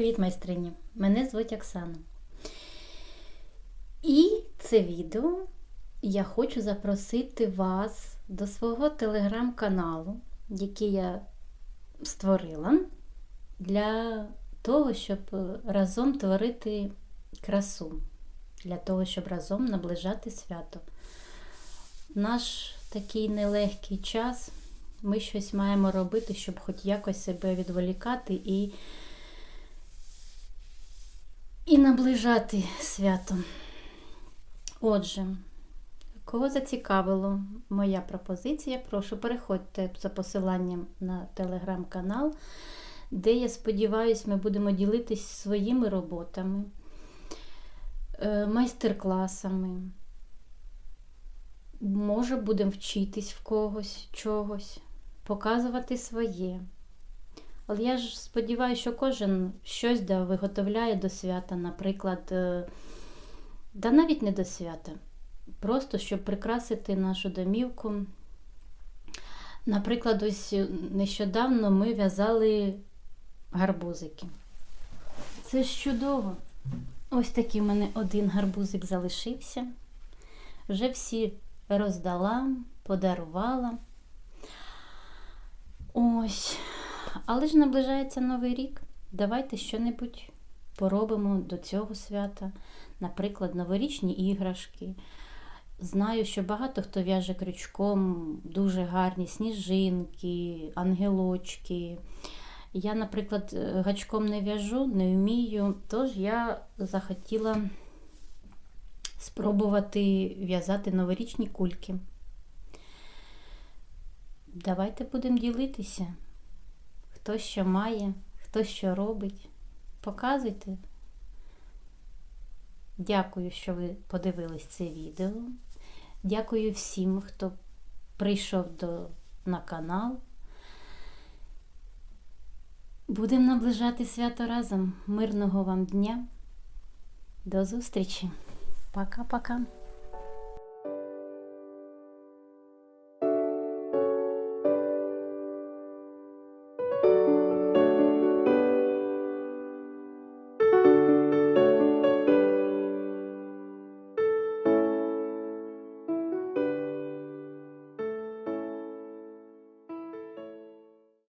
привіт, майстрині! Мене звуть Оксана. І це відео я хочу запросити вас до свого телеграм-каналу, який я створила, для того, щоб разом творити красу, для того, щоб разом наближати свято. Наш такий нелегкий час. Ми щось маємо робити, щоб хоч якось себе відволікати і і наближати свято. Отже, кого зацікавило моя пропозиція, прошу переходьте за посиланням на телеграм-канал, де, я сподіваюся, ми будемо ділитись своїми роботами, е, майстер-класами. Може, будемо вчитись в когось чогось, показувати своє. Але я ж сподіваюся, що кожен щось да виготовляє до свята, наприклад, е, да навіть не до свята. Просто щоб прикрасити нашу домівку. Наприклад, ось нещодавно ми в'язали гарбузики. Це ж чудово. Ось такий в мене один гарбузик залишився. Вже всі роздала, подарувала. Ось. Але ж наближається Новий рік. Давайте що-небудь поробимо до цього свята. Наприклад, новорічні іграшки. Знаю, що багато хто в'яже крючком дуже гарні сніжинки, ангелочки. Я, наприклад, гачком не в'яжу, не вмію, тож я захотіла спробувати в'язати новорічні кульки. Давайте будемо ділитися, хто що має, хто що робить. Показуйте. Дякую, що ви подивились це відео. Дякую всім, хто прийшов до, на канал. Будемо наближати свято разом. Мирного вам дня. До зустрічі! Пока-пока.